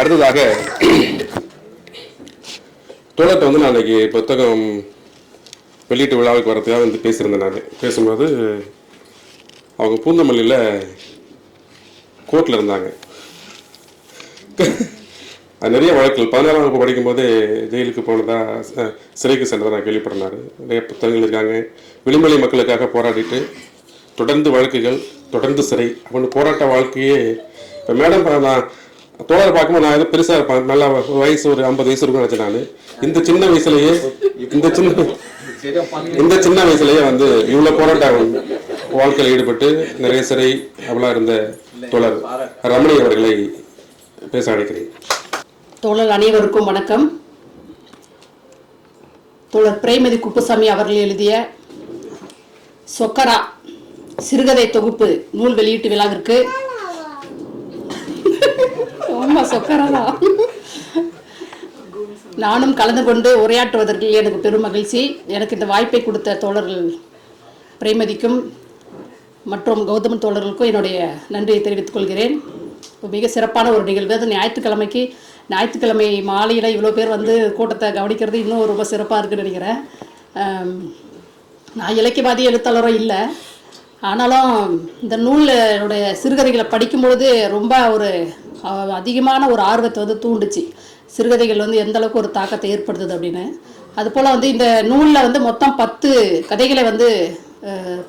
அடுத்ததாக தோழர்கிட்ட வந்து நான் அன்னைக்கு புத்தகம் வெளியீட்டு விழாவுக்கு வரதுக்காக வந்து பேசியிருந்தேன் நான். பேசும்போது அவங்க பூந்தமல்லியில் கோர்ட்டில் இருந்தாங்க. அது நிறைய வழக்குகள். பதினாறாம் வகுப்பு படிக்கும்போது ஜெயிலுக்கு போனதா சிறைக்கு சென்றதாக நான் கேள்விப்பட்டினாரு நிறைய புத்தகங்கள் இருக்காங்க. விளிமலை மக்களுக்காக போராடிட்டு தொடர்ந்து வழக்குகள் தொடர்ந்து சிறை அப்படின்னு போராட்ட வாழ்க்கையே இப்போ மேடம் நான் தோழர் பார்க்கும்போது நான் எதுவும் பெருசாக இருப்பேன். நல்லா வயசு ஒரு ஐம்பது வயசு இருக்கும்னு நினச்சேன் நான். இந்த சின்ன வயசுலயே இந்த சின்ன இந்த சின்ன வயசுலயே வந்து இவ்வளோ போராட்டம் வாழ்க்கையில் ஈடுபட்டு நிறைய சிறை அவளாக இருந்த தோழர் ரமணி அவர்களை பேச அழைக்கிறேன். தோழர் அனைவருக்கும் வணக்கம். தோழர் பிரேமதி குப்புசாமி அவர்கள் எழுதிய சொக்கரா சிறுகதை தொகுப்பு நூல் வெளியீட்டு விழாவிற்கு ஆமா சொக்கரா தான் நானும் கலந்து கொண்டு உரையாற்றுவதற்கு எனக்கு பெரும் மகிழ்ச்சி எனக்கு இந்த வாய்ப்பை கொடுத்த தோழர்கள் பிரேமதிக்கும் மற்றும் கௌதமன் தோழர்களுக்கும் என்னுடைய நன்றியை தெரிவித்துக் கொள்கிறேன். மிக சிறப்பான ஒரு நிகழ்வு. அது ஞாயிற்றுக்கிழமைக்கு ஞாயிற்றுக்கிழமை மாலையில் இவ்வளோ பேர் வந்து கூட்டத்தை கவனிக்கிறது இன்னும் ரொம்ப சிறப்பாக இருக்குன்னு நினைக்கிறேன். நான் இலக்கியவாதி எழுத்தாளரும் இல்லை. ஆனாலும் இந்த நூலுடைய சிறுகதைகளை படிக்கும் பொழுது ரொம்ப ஒரு அதிகமான ஒரு ஆர்வத்தை வந்து தூண்டுச்சு. சிறுகதைகள் வந்து எந்த அளவுக்கு ஒரு தாக்கத்தை ஏற்படுத்துது அப்படின்னு. அதுபோல் வந்து இந்த நூலில் வந்து மொத்தம் பத்து கதைகளை வந்து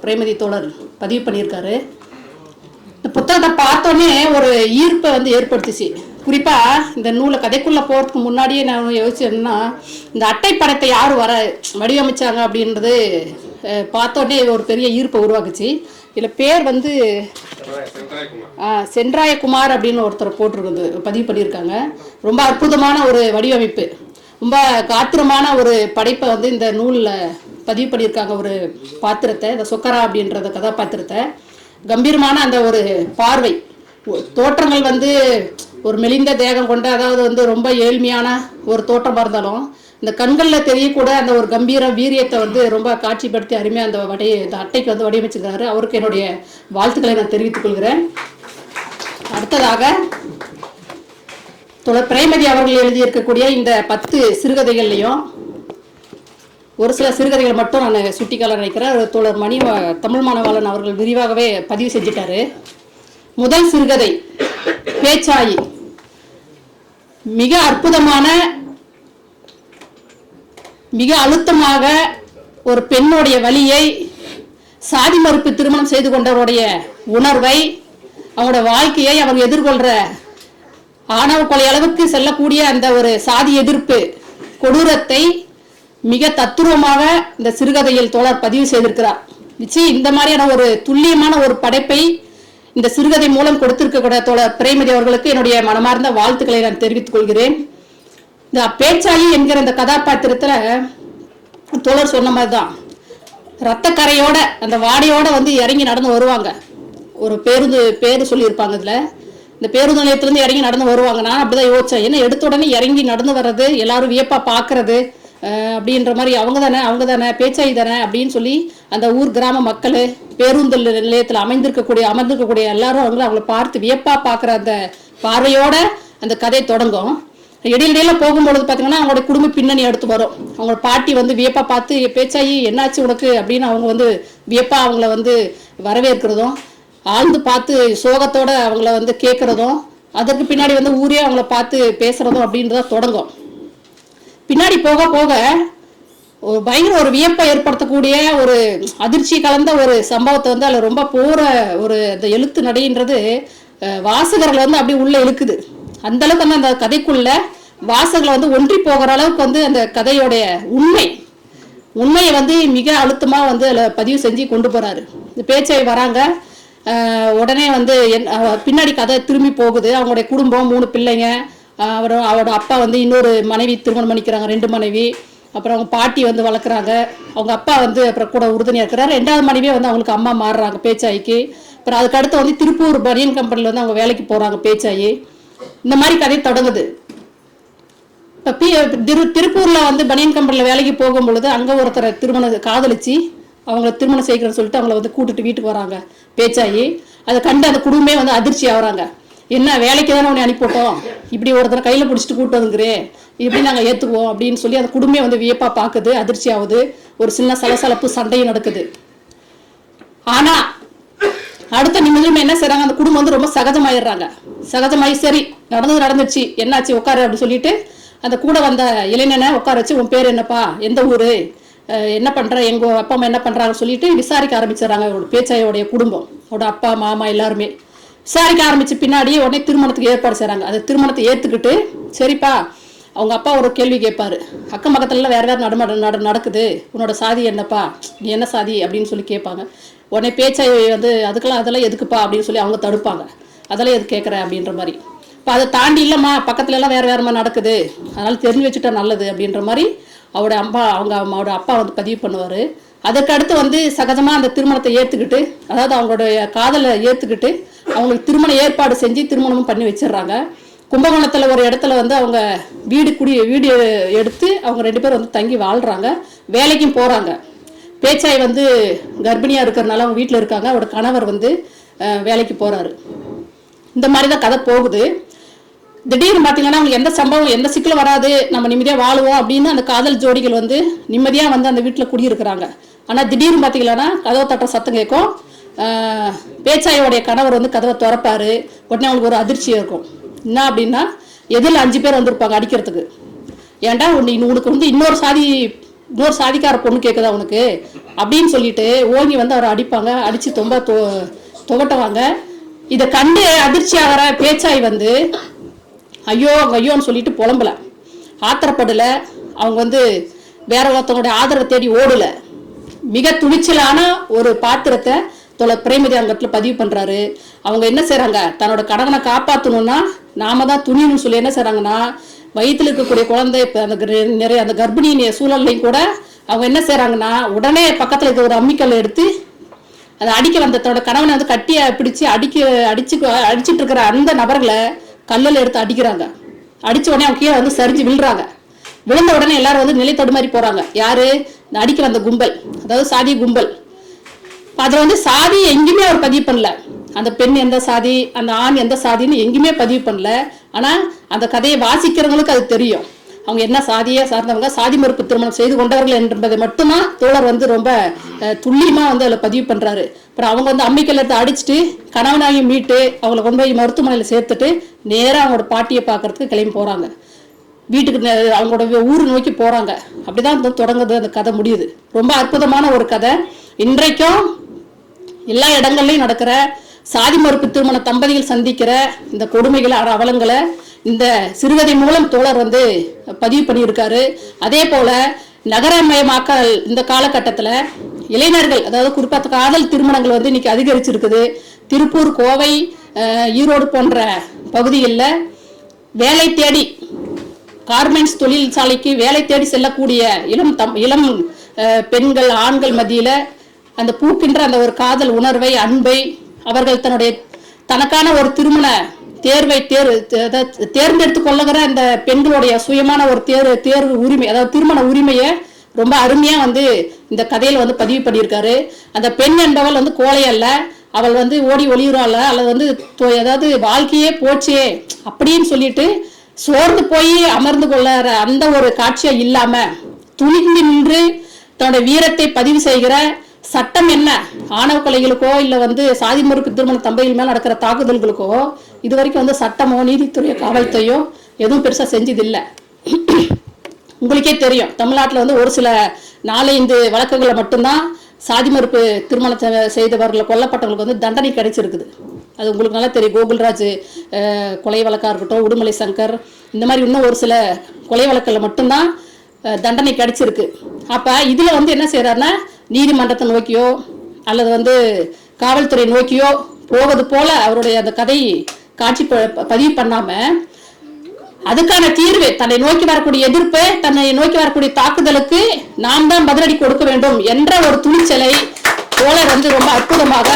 பிரேமதி தோழர் பதிவு பண்ணியிருக்காரு. இந்த புத்தகத்தை பார்த்தோன்னே ஒரு ஈர்ப்பை வந்து ஏற்படுத்துச்சு. குறிப்பாக இந்த நூலை கதைக்குள்ளே போகிறதுக்கு முன்னாடியே நான் யோசிச்சேன்னா இந்த அட்டை படத்தை யார் வர வடிவமைச்சாங்க அப்படின்றது பார்த்தோன்னே ஒரு பெரிய ஈர்ப்பை உருவாக்குச்சு. இதில் பேர் வந்து சென்றாயகுமார் அப்படின்னு ஒருத்தர் போட்டிருக்குது பதிவு பண்ணியிருக்காங்க. ரொம்ப அற்புதமான ஒரு வடிவமைப்பு. ரொம்ப காத்திரமான ஒரு படைப்பை வந்து இந்த நூலில் பதிவு பண்ணியிருக்காங்க ஒரு பாத்திரத்தை இந்த சொக்கரா அப்படின்றத கதாபாத்திரத்தை. கம்பீரமான அந்த ஒரு பார்வை. தோற்றங்கள் வந்து ஒரு மெலிந்த தேகம் கொண்ட அதாவது வந்து ரொம்ப ஏழ்மையான ஒரு தோற்றமாக இருந்தாலும் இந்த கண்களில் தெரியக்கூட அந்த ஒரு கம்பீர வீரியத்தை வந்து ரொம்ப காட்சிப்படுத்தி அருமையாக அந்த வடி இந்த அட்டைக்கு வந்து வடிவமைச்சிருக்காரு. அவருக்கு என்னுடைய வாழ்த்துக்களை நான் தெரிவித்துக் கொள்கிறேன். அடுத்ததாக தொடர் பிரேமதி அவர்கள் எழுதியிருக்கக்கூடிய இந்த பத்து சிறுகதைகள்லையும் ஒரு சில சிறுகதைகள் மட்டும் நான் சுட்டிக்கால நினைக்கிறேன் ஒரு தோழர் மணி தமிழ் மாணவாளன் அவர்கள் விரிவாகவே பதிவு செஞ்சிட்டாரு. முதல் சிறுகதை பேச்சாயி. மிக அற்புதமான மிக அழுத்தமாக ஒரு பெண்ணுடைய வழியை சாதி மறுப்பு திருமணம் செய்து கொண்டவருடைய உணர்வை அவங்களோட வாழ்க்கையை அவங்க எதிர்கொள்கிற ஆணவ கொலை அளவுக்கு செல்லக்கூடிய அந்த ஒரு சாதி எதிர்ப்பு கொடூரத்தை மிக தத்துரூபமாக இந்த சிறுகதையில் தோழர் பதிவு செய்திருக்கிறார். நிச்சயம் இந்த மாதிரியான ஒரு துல்லியமான ஒரு படைப்பை இந்த சிறுகதை மூலம் கொடுத்திருக்கக்கூடிய தோழர் பிரேமதி அவர்களுக்கு என்னுடைய மனமார்ந்த வாழ்த்துக்களை நான் தெரிவித்துக் கொள்கிறேன். இந்த பேச்சாளி என்கிற அந்த கதாபாத்திரத்துல தோழர் சொன்ன மாதிரி தான் ரத்தக்கரையோட அந்த வாடையோட வந்து இறங்கி நடந்து வருவாங்க. ஒரு பேருந்து பேர் சொல்லியிருப்பாங்க இதுல. இந்த பேருந்து நிலையத்திலேருந்து இறங்கி நடந்து வருவாங்க. நான் அப்படிதான் யோசிச்சேன். ஏன்னா எடுத்த உடனே இறங்கி நடந்து வர்றது எல்லாரும் வியப்பா பார்க்கறது அப்படின்ற மாதிரி அவங்க தானே அவங்க தானே பேச்சாயி தானே அப்படின்னு சொல்லி அந்த ஊர் கிராம மக்கள் பேருந்து நிலையத்தில் அமைந்திருக்கக்கூடிய அமர்ந்திருக்கக்கூடிய எல்லாரும் அவங்கள அவங்கள பார்த்து வியப்பா பார்க்குற அந்த பார்வையோட அந்த கதை தொடங்கும். இடையிடையில போகும்பொழுது பார்த்தீங்கன்னா அவங்களோட குடும்ப பின்னணி எடுத்து வரும். அவங்களோட பாட்டி வந்து வியப்பா பார்த்து பேச்சாயி என்னாச்சு உனக்கு? அப்படின்னு அவங்க வந்து வியப்பா அவங்கள வந்து வரவேற்கிறதும் ஆழ்ந்து பார்த்து சோகத்தோட அவங்கள வந்து கேட்குறதும் அதற்கு பின்னாடி வந்து ஊரே அவங்கள பார்த்து பேசுறதும் அப்படின்றத தொடங்கும். பின்னாடி போக போக ஒரு பயங்கர ஒரு வியப்பை ஏற்படுத்தக்கூடிய ஒரு அதிர்ச்சி கலந்த ஒரு சம்பவத்தை வந்து அதில் ரொம்ப போற ஒரு அந்த எழுத்து நடைன்றது வாசகர்கள் வாசகர்களை வந்து அப்படியே உள்ள இழுக்குது. அந்த அளவுக்கு வந்து அந்த கதைக்குள்ள வாசகளை வந்து ஒன்றி போகிற அளவுக்கு வந்து அந்த கதையோடைய உண்மை உண்மையை வந்து மிக அழுத்தமாக வந்து அதில் பதிவு செஞ்சு கொண்டு போறாரு. இந்த பேச்சை வராங்க. உடனே வந்து என் பின்னாடி கதை திரும்பி போகுது. அவங்களுடைய குடும்பம் மூணு பிள்ளைங்க அப்புறம் அவரோட அப்பா வந்து இன்னொரு மனைவி திருமணம் பண்ணிக்கிறாங்க ரெண்டு மனைவி. அப்புறம் அவங்க பாட்டி வந்து வளர்க்குறாங்க. அவங்க அப்பா வந்து அப்புறம் கூட உறுதுணையாக இருக்கிறார். ரெண்டாவது மனைவியே வந்து அவங்களுக்கு அம்மா மாறுறாங்க பேச்சாய்க்கு. அப்புறம் அதுக்கு அடுத்து வந்து திருப்பூர் பனியன் கம்பெனியில் வந்து அவங்க வேலைக்கு போகிறாங்க பேச்சாயி. இந்த மாதிரி கதை தொடங்குது. இப்போ பி திரு திருப்பூரில் வந்து பனியன் கம்பெனியில் வேலைக்கு போகும் பொழுது அங்கே ஒருத்தரை திருமணம் காதலிச்சு அவங்கள திருமணம் செய்கிறேன்னு சொல்லிட்டு அவங்கள வந்து கூட்டிட்டு வீட்டுக்கு வராங்க பேச்சாயி. அதை கண்டு அந்த குடும்பமே வந்து அதிர்ச்சி ஆகுறாங்க. என்ன வேலைக்கு தானே உன்னை அனுப்பிவிட்டோம்? இப்படி ஒருத்தர் கையில் பிடிச்சிட்டு கூட்டு வந்துங்கிறே இப்படி நாங்கள் ஏற்றுக்குவோம் அப்படின்னு சொல்லி அந்த குடும்பமே வந்து வியப்பாக பார்க்குது அதிர்ச்சி ஆகுது. ஒரு சின்ன சலசலப்பு சண்டையும் நடக்குது. ஆனால் அடுத்த நிமிஷம் என்ன செய்றாங்க? அந்த குடும்பம் வந்து ரொம்ப சகஜமாயிடுறாங்க. சகஜமாயி சரி நடந்தது நடந்துச்சு என்னாச்சு உட்காரு அப்படின்னு சொல்லிட்டு அந்த கூட வந்த இளைஞனை உட்கார வச்சு உன் பேர் என்னப்பா? எந்த ஊர்? என்ன பண்ற? எங்க அப்பா அம்மா என்ன பண்ணுறாங்கன்னு சொல்லிட்டு விசாரிக்க ஆரம்பிச்சிடறாங்க அவரோட பேச்சாயோடைய குடும்பம். அவரோட அப்பா மாமா எல்லாருமே. விசாரிக்க ஆரம்பிச்சு பின்னாடி உடனே திருமணத்துக்கு ஏற்பாடு செய்றாங்க. அந்த திருமணத்தை ஏத்துக்கிட்டு சரிப்பா அவங்க அப்பா ஒரு கேள்வி கேட்பாரு. அக்கம் பக்கத்துலலாம் வேற வேற நடமாட நட நடக்குது. உன்னோட சாதி என்னப்பா? நீ என்ன சாதி? அப்படின்னு சொல்லி கேட்பாங்க. உடனே பேச்சை வந்து அதுக்கெல்லாம் அதெல்லாம் எதுக்குப்பா? அப்படின்னு சொல்லி அவங்க தடுப்பாங்க. அதெல்லாம் எது கேட்குற அப்படின்ற மாதிரி. இப்போ அதை தாண்டி இல்லைம்மா பக்கத்துல எல்லாம் வேற நடக்குது. அதனால தெரிஞ்சு வச்சுட்டா நல்லது அப்படின்ற மாதிரி அவரோட அம்மா அவங்க அவரோட அப்பா வந்து பதிவு பண்ணுவார். அதுக்கடுத்து வந்து சகஜமாக அந்த திருமணத்தை ஏற்றுக்கிட்டு அதாவது அவங்களுடைய காதலை ஏற்றுக்கிட்டு அவங்களுக்கு திருமண ஏற்பாடு செஞ்சு திருமணமும் பண்ணி வச்சிடுறாங்க. கும்பகோணத்தில் ஒரு இடத்துல வந்து அவங்க வீடு குடி வீடு எடுத்து அவங்க ரெண்டு பேரும் வந்து தங்கி வாழ்கிறாங்க வேலைக்கும் போகிறாங்க பேச்சாய் வந்து கர்ப்பிணியாக இருக்கிறனால அவங்க வீட்டில் இருக்காங்க. அவரோட கணவர் வந்து வேலைக்கு போகிறாரு இந்த மாதிரி தான் கதை போகுது. திடீர்னு பார்த்தீங்கன்னா அவங்களுக்கு எந்த சம்பவம் எந்த சிக்கலும் வராது நம்ம நிம்மதியாக வாழுவோம் அப்படின்னு அந்த காதல் ஜோடிகள் வந்து நிம்மதியாக வந்து அந்த வீட்டில் குடியிருக்கிறாங்க. ஆனால் திடீர்னு பார்த்தீங்கன்னா கதவை தட்டுற சத்தம் கேட்கும். பேச்சாயோடைய கணவர் வந்து கதவை திறப்பாரு. உடனே அவங்களுக்கு ஒரு அதிர்ச்சியாக இருக்கும். என்ன அப்படின்னா எதில் அஞ்சு பேர் வந்திருப்பாங்க அடிக்கிறதுக்கு. ஏன்டா உன் உனக்கு வந்து இன்னொரு சாதி இன்னொரு சாதிக்கார பொண்ணு கேட்குதா உனக்கு? அப்படின்னு சொல்லிட்டு ஓங்கி வந்து அவரை அடிப்பாங்க. அடித்து தொம்ப தொ துவட்டுவாங்க. இதை கண்டு அதிர்ச்சி ஆகிற பேச்சாய் வந்து ஐயோ ஐயோன்னு சொல்லிட்டு புலம்பல. ஆத்திரப்படலை. அவங்க வந்து வேற ஒருத்தவங்களுடைய ஆதரவை தேடி ஓடல. மிக துணிச்சலான ஒரு பாத்திரத்தை தொலை பிரேமதி அங்கத்தில் பதிவு பண்ணுறாரு அவங்க என்ன செய்கிறாங்க தன்னோட கணவனை காப்பாற்றணும்னா நாம தான் துணியணும்னு சொல்லி என்ன செய்கிறாங்கன்னா வயிற்றுல இருக்கக்கூடிய குழந்தை இப்போ அந்த நிறைய அந்த கர்ப்பிணியினுடைய சூழல்லையும் கூட அவங்க என்ன செய்கிறாங்கன்னா உடனே பக்கத்தில் இருக்க ஒரு அம்மிக்கல் எடுத்து அதை அடிக்க வந்த தன்னோட கணவனை வந்து கட்டியை பிடிச்சு அடிக்க அடிச்சு அடிச்சுட்டு இருக்கிற அந்த நபர்களை கல்லில் எடுத்து அடிக்கிறாங்க. அடிச்ச உடனே அவங்க கீழே வந்து சரிஞ்சு விழுறாங்க. விழுந்த உடனே எல்லாரும் வந்து நிலை தடுமாறி போகிறாங்க யாரு? இந்த அடிக்கிற வந்த கும்பல் அதாவது சாதி கும்பல். அதில் வந்து சாதி எங்கேயுமே அவர் பதிவு பண்ணல. அந்த பெண் எந்த சாதி அந்த ஆண் எந்த சாதின்னு எங்கேயுமே பதிவு பண்ணல. ஆனால் அந்த கதையை வாசிக்கிறவங்களுக்கு அது தெரியும். அவங்க என்ன சாதியை சார்ந்தவங்க சாதி மறுப்பு திருமணம் செய்து கொண்டவர்கள் என்பதை மட்டும்தான் தோழர் வந்து ரொம்ப துல்லியமாக வந்து அதில் பதிவு பண்ணுறாரு அப்புறம் அவங்க வந்து அம்மிக்கல் எடுத்து அடிச்சுட்டு கணவனாகி மீட்டு அவங்கள கொண்டு போய் மருத்துவமனையில் சேர்த்துட்டு நேராக அவங்களோட பாட்டியை பார்க்கறதுக்கு கிளம்பி போகிறாங்க வீட்டுக்கு நே- அவங்களோட ஊர் நோக்கி போகிறாங்க அப்படிதான் வந்து தொடங்குது அந்த கதை முடியுது. ரொம்ப அற்புதமான ஒரு கதை. இன்றைக்கும் எல்லா இடங்கள்லையும் நடக்கிற சாதி மறுப்பு திருமண தம்பதிகள் சந்திக்கிற இந்த கொடுமைகளை அவலங்களை இந்த சிறுகதை மூலம் தோழர் வந்து பதிவு பண்ணியிருக்காரு. அதே போல நகரமயமாக்கல் இந்த காலகட்டத்தில் இளைஞர்கள் அதாவது குறிப்பாக காதல் திருமணங்கள் வந்து இன்னைக்கு அதிகரிச்சிருக்குது. திருப்பூர் கோவை ஈரோடு போன்ற பகுதிகளில் வேலை தேடி கார்மெண்ட்ஸ் தொழிற்சாலைக்கு வேலை தேடி செல்லக்கூடிய இளம் தம் இளம் பெண்கள் ஆண்கள் மத்தியில் அந்த பூக்கின்ற அந்த ஒரு காதல் உணர்வை அன்பை அவர்கள் தன்னுடைய தனக்கான ஒரு திருமண தேர்வை தேர் அதாவது தேர்ந்தெடுத்து கொள்ளுகிற அந்த பெண்களுடைய சுயமான ஒரு தேர் தேர்வு உரிமை அதாவது திருமண உரிமையை ரொம்ப அருமையாக வந்து இந்த கதையில் வந்து பதிவு பண்ணியிருக்காரு. அந்த பெண் என்பவள் வந்து கோழை அல்ல. அவள் வந்து ஓடி ஒளியுறாள். அல்லது வந்து ஏதாவது வாழ்க்கையே போச்சே அப்படின்னு சொல்லிட்டு சோர்ந்து போய் அமர்ந்து கொள்ளற அந்த ஒரு காட்சியை இல்லாமல் துணிந்து நின்று தன்னோட வீரத்தை பதிவு செய்கிற சட்டம் என்ன? ஆணவ கொலைகளுக்கோ இல்லை வந்து சாதி மறுப்பு திருமண தம்பதிகள் மேலே நடக்கிற தாக்குதல்களுக்கோ இது வரைக்கும் வந்து சட்டமோ நீதித்துறையோ காவல்துறையோ எதுவும் பெருசாக செஞ்சதில்லை. உங்களுக்கே தெரியும் தமிழ்நாட்டில் வந்து ஒரு சில நாலஞ்சு வழக்குகளை மட்டும்தான் சாதி மறுப்பு திருமணத்தை செய்தவர்களை கொல்லப்பட்டவங்களுக்கு வந்து தண்டனை கிடைச்சிருக்குது. அது உங்களுக்கு நல்லா தெரியும். கோகுல்ராஜ் கொலை வழக்காக இருக்கட்டும் உடுமலை சங்கர் இந்த மாதிரி இன்னும் ஒரு சில கொலை வழக்கில் மட்டும்தான் தண்டனை கிடைச்சிருக்கு. அப்போ இதில் வந்து என்ன செய்கிறாருன்னா நீதிமன்றத்தை நோக்கியோ அல்லது வந்து காவல்துறை நோக்கியோ போவது போல அவருடைய அந்த கதை காட்சி ப- பதிவு பண்ணாம அதுக்கான தீர்வு தன்னை நோக்கி வரக்கூடிய எதிர்ப்பு தன்னை நோக்கி வரக்கூடிய தாக்குதலுக்கு நாம் தான் பதிலடி கொடுக்க வேண்டும் என்ற ஒரு துணிச்சலை தோழர் வந்து ரொம்ப அற்புதமாக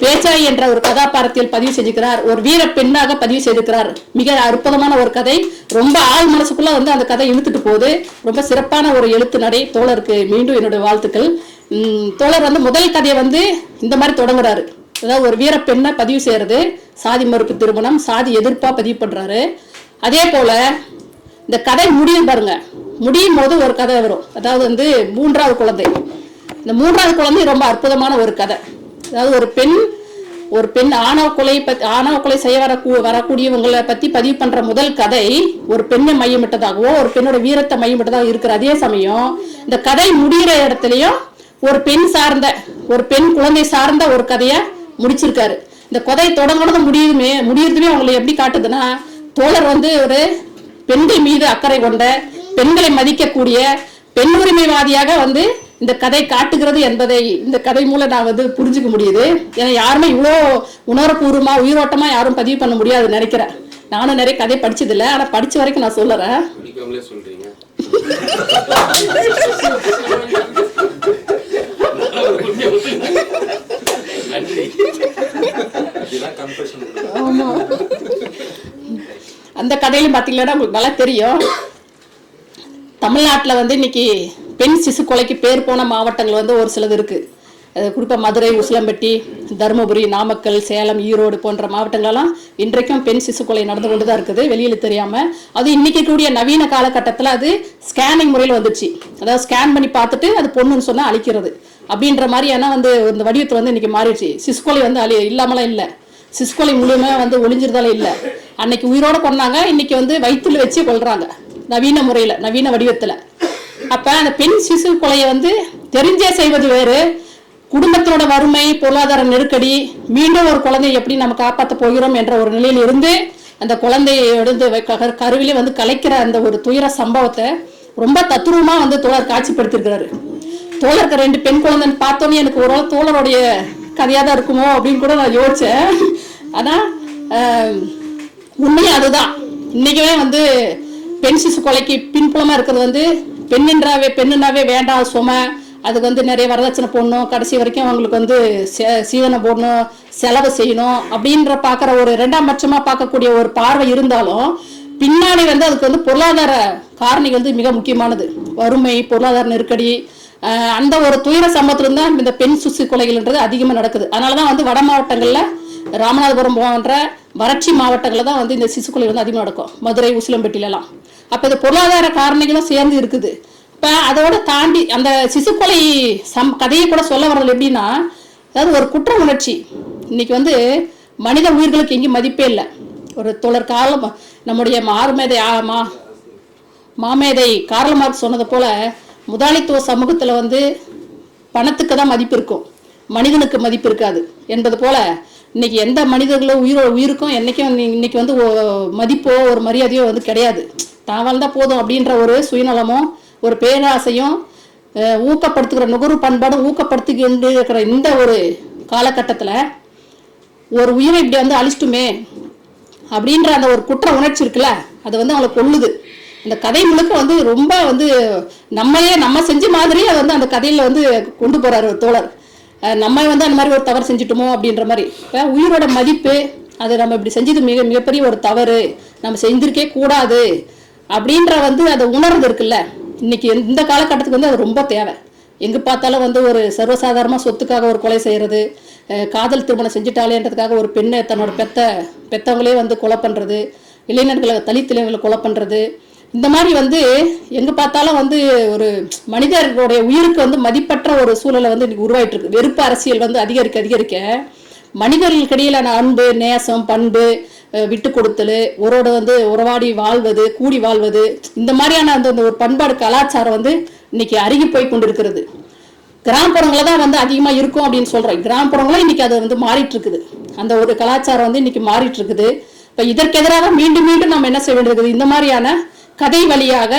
பேச்சாய் என்ற ஒரு கதாபாத்திரத்தில் பதிவு செய்திருக்கிறார் ஒரு வீர பெண்ணாக பதிவு செய்திருக்கிறார். மிக அற்புதமான ஒரு கதை. ரொம்ப ஆள் மனசுக்குள்ள வந்து அந்த கதை இழுத்துட்டு போகுது. ரொம்ப சிறப்பான ஒரு எழுத்து நடை தோழருக்கு மீண்டும் என்னுடைய வாழ்த்துக்கள். தோழர் வந்து முதல் கதையை வந்து இந்த மாதிரி தொடங்குறாரு. அதாவது ஒரு வீர பெண்ணை பதிவு செய்யறது. சாதி மறுப்பு திருமணம் சாதி எதிர்ப்பா பதிவு பண்றாரு. அதே போல இந்த கதை முடியும் பாருங்க. முடியும் போது ஒரு கதை வரும். அதாவது வந்து மூன்றாவது குழந்தை. இந்த மூன்றாவது குழந்தை ரொம்ப அற்புதமான ஒரு கதை. அதாவது ஒரு பெண் ஒரு பெண் ஆணவ கொலை பத்தி ஆணவ கொலை செய்ய வர வரக்கூடியவங்களை பத்தி பதிவு பண்ற முதல் கதை ஒரு பெண்ணை மையமிட்டதாகவோ ஒரு பெண்ணோட வீரத்தை மையமிட்டதாக இருக்கிற அதே சமயம் இந்த கதை முடிகிற இடத்துலயும் ஒரு பெண் சார்ந்த ஒரு பெண் குழந்தை சார்ந்த ஒரு கதையை முடிச்சிருக்காரு. இந்த கொதை தொடங்குறது முடியுமே முடியுறதுமே அவங்களை எப்படி காட்டுதுன்னா தோழர் வந்து ஒரு பெண்கள் மீது அக்கறை கொண்ட பெண்களை மதிக்கக்கூடிய பெண் உரிமைவாதியாக வந்து இந்த கதை காட்டுகிறது என்பதை இந்த கதை மூலம் நான் வந்து புரிஞ்சுக்க முடியுது. ஏன்னா யாருமே இவ்வளோ உணர்வுபூர்வமா உயிரோட்டமா யாரும் பதிவு பண்ண முடியாதுன்னு நினைக்கிறேன். நானும் நிறைய கதை படிச்சதில்லை. ஆனா படிச்ச வரைக்கும் நான் சொல்லுறேன் அந்த கதையிலும் பார்த்தீங்கன்னா உங்களுக்கு நல்லா தெரியும். தமிழ்நாட்டில் வந்து இன்னைக்கு பெண் சிசு கொலைக்கு பேர் போன மாவட்டங்கள் வந்து ஒரு சிலது இருக்கு. அது குறிப்பாக மதுரை உசிலம்பட்டி தருமபுரி நாமக்கல் சேலம் ஈரோடு போன்ற மாவட்டங்களெல்லாம் இன்றைக்கும் பெண் சிசு கொலை நடந்து கொண்டு தான் இருக்குது. வெளியில் தெரியாமல் அது இன்றைக்கி கூடிய நவீன காலகட்டத்தில் அது ஸ்கேனிங் முறையில் வந்துச்சு. அதாவது ஸ்கேன் பண்ணி பார்த்துட்டு அது பொண்ணுன்னு சொன்னால் அழிக்கிறது. அப்படின்ற மாதிரி ஏன்னா வந்து இந்த வடிவத்தில் வந்து இன்றைக்கி மாறிடுச்சு. சிசு கொலை வந்து அழி இல்லாமலாம் இல்லை. சிஸ்கொலை முழுமையாக வந்து ஒளிஞ்சிருந்தாலே இல்லை. அன்னைக்கு உயிரோடு கொண்டாங்க இன்னைக்கு வந்து வயிற்றுல வச்சு கொள்றாங்க நவீன முறையில் நவீன வடிவத்தில். அப்போ அந்த பெண் சிசு கொலையை வந்து தெரிஞ்சே செய்வது வேறு. குடும்பத்தினோட வறுமை பொருளாதார நெருக்கடி மீண்டும் ஒரு குழந்தையை எப்படி நம்ம காப்பாற்ற போகிறோம் என்ற ஒரு நிலையில் இருந்து அந்த குழந்தையை எடுத்து கருவிலே வந்து கலைக்கிற அந்த ஒரு துயர சம்பவத்தை ரொம்ப தத்துரூபமாக வந்து தோழர் காட்சிப்படுத்திருக்கிறாரு தோழருக்கு ரெண்டு பெண் குழந்தைன்னு பார்த்தோன்னே எனக்கு ஒரு தோழருடைய கதையாக தான் இருக்குமோ அப்படின்னு கூட நான் யோசிச்சேன். ஆனால் உண்மையும் அதுதான். இன்னைக்குமே வந்து பெண் சிசு கொலைக்கு பின்புலமாக இருக்கிறது வந்து பெண்ணின்றாவே பெண்ணுனாவே வேண்டாம் சுமை. அதுக்கு வந்து நிறைய வரதட்சணை போடணும். கடைசி வரைக்கும் அவங்களுக்கு வந்து சீதனை போடணும் செலவு செய்யணும் அப்படின்ற பார்க்குற ஒரு ரெண்டாம் பட்சமாக பார்க்கக்கூடிய ஒரு பார்வை இருந்தாலும் பின்னாடி வந்து அதுக்கு வந்து பொருளாதார காரணிகள் வந்து மிக முக்கியமானது. வறுமை பொருளாதார நெருக்கடி அந்த ஒரு துயர சம்பவத்துல தான் இந்த பெண் சுசு கொலைகள்ன்றது அதிகமாக நடக்குது. அதனால தான் வந்து வட மாவட்டங்களில் ராமநாதபுரம் போன்ற வறட்சி மாவட்டங்களில் தான் வந்து இந்த சிசு கொலை வந்து அதிகமாக நடக்கும். மதுரை உசிலம்பட்டிலலாம். அப்போ இது பொருளாதார காரணிகளும் சேர்ந்து இருக்குது. இப்போ அதோட தாண்டி அந்த சிசு கொலை சம் கதையை கூட சொல்ல வர்றது எப்படின்னா அதாவது ஒரு குற்ற உணர்ச்சி. இன்னைக்கு வந்து மனித உயிர்களுக்கு எங்கேயும் மதிப்பே இல்லை. ஒரு தொடர் காலம் நம்முடைய மாறுமேதை ஆ- மா மாமேதை கார்ல் சொன்னது போல முதலாளித்துவ சமூகத்தில் வந்து பணத்துக்கு தான் மதிப்பு இருக்கும். மனிதனுக்கு மதிப்பு இருக்காது என்பது போல இன்னைக்கு எந்த மனிதர்களும் உயிரோ உயிருக்கும் என்றைக்கும் இன்னைக்கு வந்து மதிப்போ ஒரு மரியாதையோ வந்து கிடையாது. தான் வாழ்ந்தா போதும் அப்படின்ற ஒரு சுயநலமும் ஒரு பேராசையும் ஊக்கப்படுத்துகிற நுகர்வு பண்பாடும் ஊக்கப்படுத்திக்கிட்டு இருக்கிற இந்த ஒரு காலகட்டத்தில் ஒரு உயிரை இப்படி வந்து அழிச்சிட்டுமே அப்படின்ற அந்த ஒரு குற்ற உணர்ச்சி இருக்குல்ல அது வந்து அவங்களை கொள்ளுது இந்த கதை முழுக்க வந்து ரொம்ப வந்து நம்மளே நம்ம செஞ்ச மாதிரி அதை வந்து அந்த கதையில் வந்து கொண்டு போகிறார் ஒரு தோழர். நம்ம வந்து அந்த மாதிரி ஒரு தவறு செஞ்சுட்டோமோ அப்படின்ற மாதிரி. இப்போ உயிரோட மதிப்பு அது நம்ம இப்படி செஞ்சது மிக மிகப்பெரிய ஒரு தவறு. நம்ம செஞ்சிருக்கே கூடாது. அப்படின்ற வந்து அதை உணர்வு இருக்குல்ல. இன்னைக்கு இந்த காலகட்டத்துக்கு வந்து அது ரொம்ப தேவை. எங்கே பார்த்தாலும் வந்து ஒரு சர்வசாதாரணமாக சொத்துக்காக ஒரு கொலை செய்கிறது காதல் திருமணம் செஞ்சுட்டாலேன்றதுக்காக ஒரு பெண்ணை தன்னோட பெத்த பெத்தவங்களே வந்து கொலை பண்ணுறது இளைஞர்களை தலித் இளைஞர்களை கொலை பண்ணுறது இந்த மாதிரி வந்து எங்கே பார்த்தாலும் வந்து ஒரு மனிதர்களுடைய உயிருக்கு வந்து மதிப்பற்ற ஒரு சூழலை வந்து இன்னைக்கு உருவாயிட்டு இருக்கு. வெறுப்பு அரசியல் வந்து அதிகரிக்க அதிகரிக்க மனிதர்களுக்கு இடையிலான அன்பு நேசம் பண்பு விட்டு கொடுத்தல் ஒரோட வந்து உறவாடி வாழ்வது கூடி வாழ்வது இந்த மாதிரியான அந்த ஒரு பண்பாடு கலாச்சாரம் வந்து இன்னைக்கு அருகி போய் கொண்டிருக்கிறது. கிராமப்புறங்களில் தான் வந்து அதிகமாக இருக்கும் அப்படின்னு சொல்கிறேன் கிராமப்புறங்களும் இன்னைக்கு அது வந்து மாறிட்டு இருக்குது அந்த ஒரு கலாச்சாரம் வந்து இன்னைக்கு மாறிட்டு இருக்குது இப்போ இதற்கு எதிராக மீண்டும் மீண்டும் நம்ம என்ன செய்ய வேண்டியிருக்குது? இந்த மாதிரியான கதை வழியாக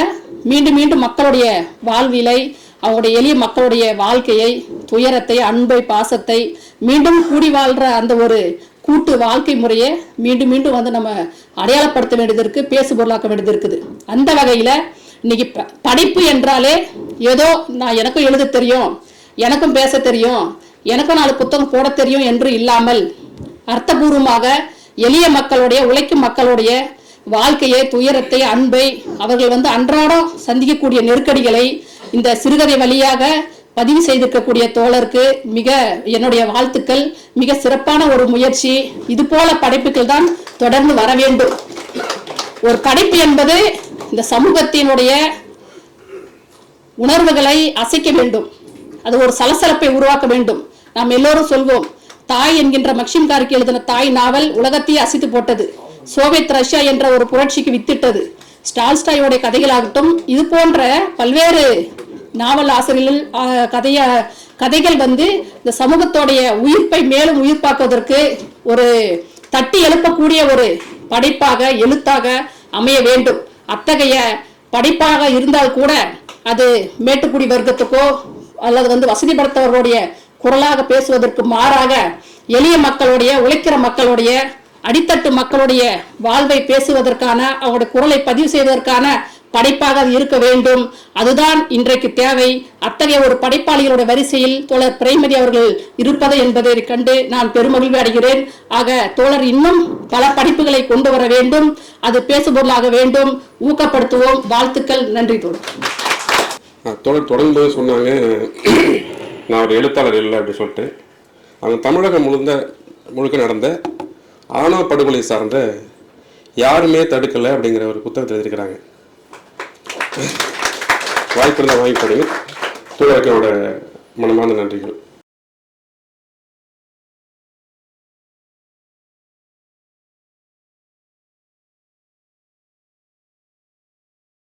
மீண்டும் மீண்டும் மக்களுடைய வாழ்விலை அவங்களுடைய எளிய மக்களுடைய வாழ்க்கையை துயரத்தை அன்பை பாசத்தை மீண்டும் கூடி வாழ்ற அந்த ஒரு கூட்டு வாழ்க்கை முறையை மீண்டும் மீண்டும் வந்து நம்ம அடையாளப்படுத்த வேண்டியது இருக்கு பேசு பொருளாக்க வேண்டியது இருக்குது. அந்த வகையில இன்னைக்கு படிப்பு படைப்பு என்றாலே ஏதோ நான் எனக்கும் எழுத தெரியும் எனக்கும் பேச தெரியும் எனக்கும் நாலு புத்தகம் போட தெரியும் என்று இல்லாமல் அர்த்தபூர்வமாக எளிய மக்களுடைய உழைக்கும் மக்களுடைய வாழ்க்கையை துயரத்தை அன்பை அவர்கள் வந்து அன்றாடம் சந்திக்கக்கூடிய நெருக்கடிகளை இந்த சிறுகதை வழியாக பதிவு செய்திருக்கக்கூடிய தோழருக்கு மிக என்னுடைய வாழ்த்துக்கள். மிக சிறப்பான ஒரு முயற்சி. இது போல படைப்புகள் தான் தொடர்ந்து வர வேண்டும். ஒரு படைப்பு என்பது இந்த சமூகத்தினுடைய உணர்வுகளை அசைக்க வேண்டும். அது ஒரு சலசலப்பை உருவாக்க வேண்டும். நாம் எல்லோரும் சொல்வோம் தாய் என்கின்ற மக்சிம் கார்கி எழுதின தாய் நாவல் உலகத்தையே அசைத்து போட்டது. சோவியத் ரஷ்யா என்ற ஒரு புரட்சிக்கு வித்திட்டது. ஸ்டால்ஸ்டாயோடைய கதைகளாகட்டும் இது போன்ற பல்வேறு நாவல் ஆசிரியர்கள் கதைய கதைகள் வந்து இந்த சமூகத்தோடைய உயிர்ப்பை மேலும் உயிர்ப்பாக்குவதற்கு ஒரு தட்டி எழுப்பக்கூடிய ஒரு படைப்பாக எழுத்தாக அமைய வேண்டும். அத்தகைய படைப்பாக இருந்தால் கூட அது மேட்டுக்குடி வர்க்கத்துக்கோ அல்லது வந்து வசதி படுத்தவர்களுடைய குரலாக பேசுவதற்கு மாறாக எளிய மக்களுடைய உழைக்கிற மக்களுடைய அடித்தட்டு மக்களுடைய வாழ்வை பேசுவதற்கான அவருடைய குரலை பதிவு செய்வதற்கான படைப்பாக அது இருக்க வேண்டும். அதுதான் இன்றைக்கு தேவை. அத்தகைய ஒரு படைப்பாளிகளுடைய வரிசையில் தோழர் பிரைமரி அவர்கள் இருப்பது என்பதை கண்டு நான் பெருமகிழ்வு அடைகிறேன். ஆக தோழர் இன்னும் பல படைப்புகளை கொண்டு வர வேண்டும். அது பேசுபொருளாக வேண்டும். ஊக்கப்படுத்துவோம். வாழ்த்துக்கள். நன்றி தோழர். தோழர் தொடர்ந்து சொன்னாங்க நான் ஒரு எழுத்தாளர் இல்லை அப்படின்னு சொல்லிட்டு. அவங்க தமிழகம் முழுந்த முழுக்க நடந்த ஆணவ படுகொலை சார்ந்த யாருமே தடுக்கலை அப்படிங்கிற ஒரு புத்தகத்தை எழுதியிருக்கிறாங்க. வாய்ப்பு இருந்தால் வாங்கி படிங்க தோழர்களோட மனமார்ந்த நன்றிகள்.